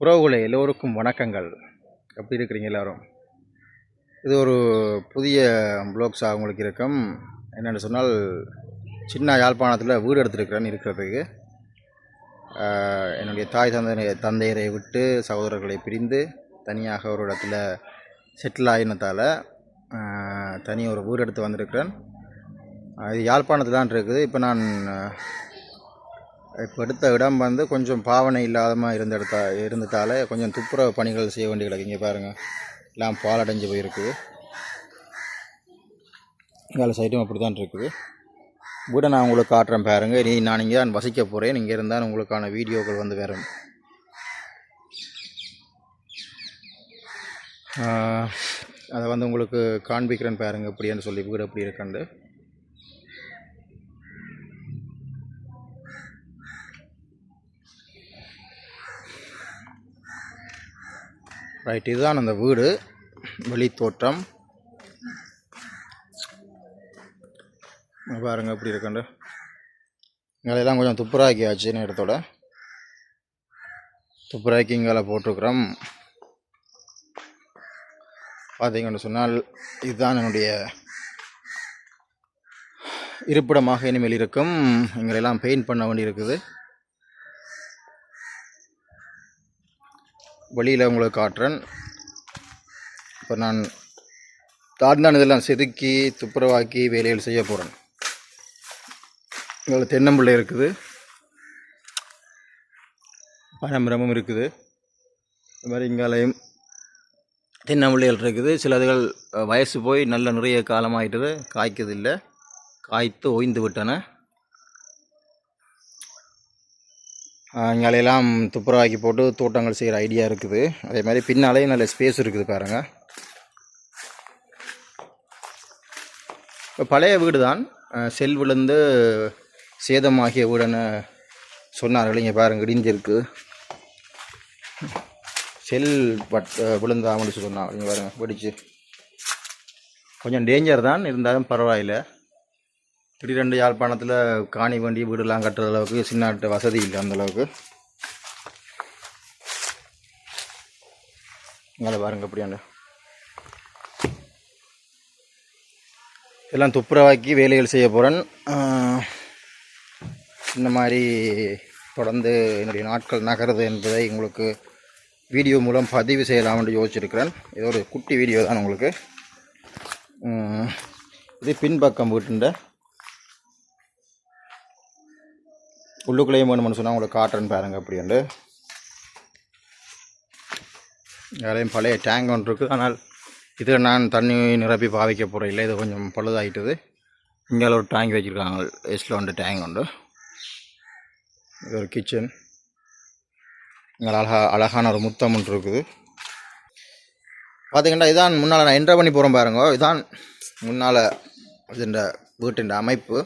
உறவுகளை எல்லோருக்கும் வணக்கங்கள். எப்படி இருக்கிறீங்க எல்லாரும்? இது ஒரு புதிய ப்ளாக்ஸாக உங்களுக்கு இருக்கும். என்னென்னு சொன்னால் சின்ன யாழ்ப்பாணத்தில் வீடு எடுத்துருக்கிறேன்னு இருக்கிறதுக்கு என்னுடைய தாய் தந்தை தந்தையரை விட்டு சகோதரர்களை பிரிந்து தனியாக ஒரு இடத்துல செட்டில் ஆகினதால் தனி ஒரு வீடு எடுத்து வந்திருக்கிறேன். இது யாழ்ப்பாணத்தில் தான் இருக்குது. இப்போ நான் இப்போ எடுத்த இடம் வந்து கொஞ்சம் பாவனை இல்லாதமாக இருந்த இடத்தா இருந்ததால் கொஞ்சம் துப்புரவு பணிகள் செய்ய வேண்டி கிடக்கு. இங்கே பாருங்கள் எல்லாம் பாலடைஞ்சு போயிருக்குது வேலை சைடும் அப்படி தான் இருக்குது. வீடை நான் உங்களுக்கு காட்டுறேன் பாருங்கள் நீ நான் இங்கே தான் வசிக்க போகிறேன் இங்கே இருந்தால் உங்களுக்கான வீடியோக்கள் வந்து வரும். அதை வந்து உங்களுக்கு காண்பிக்கிறேன் பாருங்க. எப்படின்னு சொல்லி வீடு எப்படி இருக்குன்னு ரைட் இதுதான் அந்த வீடு. வெளித்தோற்றம் பாருங்கள் எப்படி இருக்குண்டு. இங்கெல்லாம் கொஞ்சம் துப்புராக்கியாச்சு இடத்தோட. துப்புராக்கி இங்கால போட்டிருக்கிறோம். பார்த்தீங்கன்னு சொன்னால் இதுதான் என்னுடைய இருப்பிடமாக இனிமேல் இருக்கும். எங்களெல்லாம் பெயிண்ட் பண்ண வேண்டியிருக்குது. வெளியில் உங்களுக்கு காட்டுறேன். இப்போ நான் தாழ்ந்தான இதெல்லாம் செதுக்கி துப்புரவாக்கி வேலைகள் செய்ய போகிறேன் இதில் தென்னம்பிள்ளை இருக்குது. பனமரமும் இருக்குது. இது மாதிரி இங்காலையும் தென்னம்பிள்ளைகள் இருக்குது. சில அதுகள் வயசு போய் நல்ல நிறைய காலமாகிட்டது காய்க்கதில்லை. காய்த்து ஓய்ந்து விட்டன. இங்காலையெல்லாம் துப்புரவாக்கி போட்டு தோட்டங்கள் செய்கிற ஐடியா இருக்குது. அதே மாதிரி பின்னாலேயும் நல்ல ஸ்பேஸ் இருக்குது பாருங்கள் இப்போ பழைய வீடு தான் செல் விழுந்து சேதமாகிய வீடுன்னு சொன்னார்கள் இங்கே பாருங்க இடிஞ்சிருக்கு. செல் பட் அஹ், விழுந்தாமன்னு சொன்னாங்க இங்கே பாருங்கள் வெடிச்சு. கொஞ்சம் டேஞ்சர் தான் இருந்தாலும் பரவாயில்லை. திடீரெண்டு யாழ்ப்பாணத்தில் காணி வண்டி வீடுலாம் கட்டுற அளவுக்கு சின்ன வசதி இல்லை அந்தளவுக்கு மேலே பாருங்க அப்படியாண்ட. எல்லாம் துப்புரவாக்கி வேலைகள் செய்ய போகிறேன் இந்த மாதிரி தொடர்ந்து என்னுடைய நாட்கள் நகருது என்பதை உங்களுக்கு வீடியோ மூலம் பதிவு செய்யலாம் என்று யோசிச்சிருக்கிறேன். இது ஒரு குட்டி வீடியோ தான் உங்களுக்கு. இது பின்பக்கம் வீட்டுண்ட. உள்ளுக்குள்ளேயும் வேணும்னு சொன்னால் உங்களுக்கு காட்டுறேன்னு பாருங்க அப்படின்ட்டு வேலையும் பழைய டேங்க் ஒன்று இருக்குது. ஆனால் இதில் நான் தண்ணி நிரப்பி பாவிக்க போகிறேன் இல்லை இது கொஞ்சம் பழுதாயிட்டுது. இங்கே ஒரு டேங்க் வச்சுருக்காங்க. எஸ்டில் ஒன்று டேங்க் உண்டு. இது ஒரு கிச்சன் இங்கே அழகா அழகான ஒரு முத்தம் ஒன்று இருக்குது. பார்த்திங்கன்னா இதான் முன்னால் நான் என்ட்ரை பண்ணி போகிறோம் பாருங்க. இதான் முன்னால் இதுண்ட வீட்டின் அமைப்பு.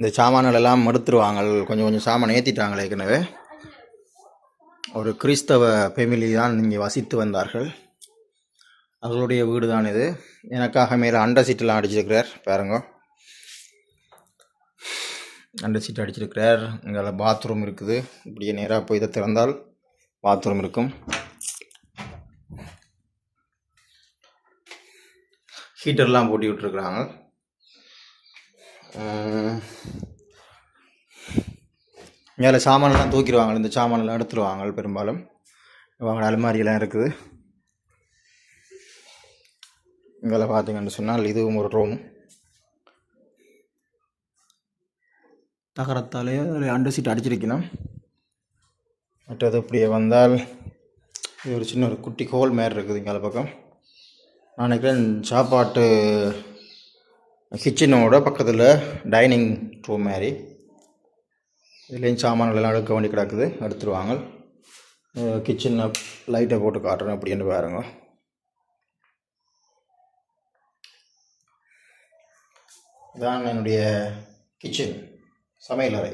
இந்த சாமான்கள் எல்லாம் எடுத்துருவாங்க கொஞ்சம் கொஞ்சம் சாமான் ஏற்றிட்டாங்களே ஏற்கனவே. ஒரு கிறிஸ்தவ ஃபேமிலி தான் இங்கே வசித்து வந்தார்கள். அவர்களுடைய வீடு தான் இது. எனக்காக மேலே அண்டை சீட்டெல்லாம் அடிச்சிருக்கிறார். பாருங்க. அண்டை சீட் அடிச்சிருக்கிறார். இங்கே பாத்ரூம் இருக்குது. இப்படியே நேராக போய் இதை திறந்தால் பாத்ரூம் இருக்கும். ஹீட்டர்லாம் போட்டி விட்டுருக்குறாங்க மேலே சாமானெல்லாம் தூக்கிடுவாங்க. இந்த சாமானெல்லாம் எடுத்துருவாங்க பெரும்பாலும். இவங்க அலுமாரியெல்லாம் இருக்குது. இங்கே பார்த்தீங்கன்னு சொன்னால் இதுவும் ஒரு ரூம் தகரத்தாலே அதில் அண்டர் சீட் அடிச்சிருக்கணும். மற்றது இப்படியே வந்தால் இது ஒரு சின்ன ஒரு குட்டி ஹோல் மாதிரி இருக்குது இங்கே பக்கம் நான் நினைக்கிறேன் சாப்பாட்டு கிச்சனோட பக்கத்தில் டைனிங் ரூம் மாதிரி. இதுலேயும் சாமான்களெல்லாம் எடுக்க வேண்டி கிடக்குது. எடுத்துருவாங்க கிச்சனில் லைட்டை போட்டு காட்டுறேன் அப்படின்னு பாருங்க. இதான் என்னுடைய கிச்சன் சமையலறை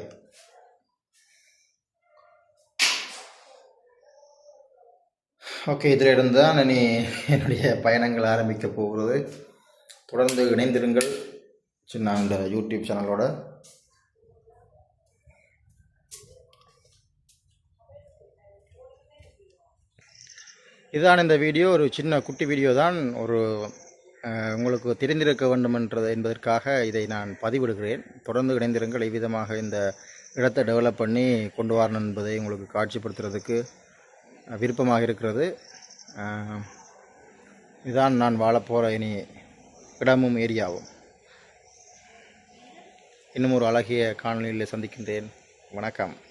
ஓகே இதில் இருந்து தான் இனி என்னுடைய பயணங்கள் ஆரம்பிக்க போகிறது. தொடர்ந்து இணைந்திருங்கள். சின்ன இந்த யூடியூப் சேனலோட இதான் இந்த வீடியோ. ஒரு சின்ன குட்டி வீடியோ தான். ஒரு உங்களுக்கு தெரிந்திருக்க வேண்டுமென்றது என்பதற்காக இதை நான் பதிவிடுகிறேன். தொடர்ந்து இணைந்திருங்கள். இவ்விதமாக இந்த இடத்தை டெவலப் பண்ணி கொண்டு வரணும் என்பதை உங்களுக்கு காட்சிப்படுத்துறதுக்கு விருப்பமாக இருக்கிறது. இதான் நான் வாழப்போகிற இனி இடமும் ஏரியாவும். இன்னும் ஒரு அழகிய காணொலியில் சந்திக்கின்றேன். வணக்கம்.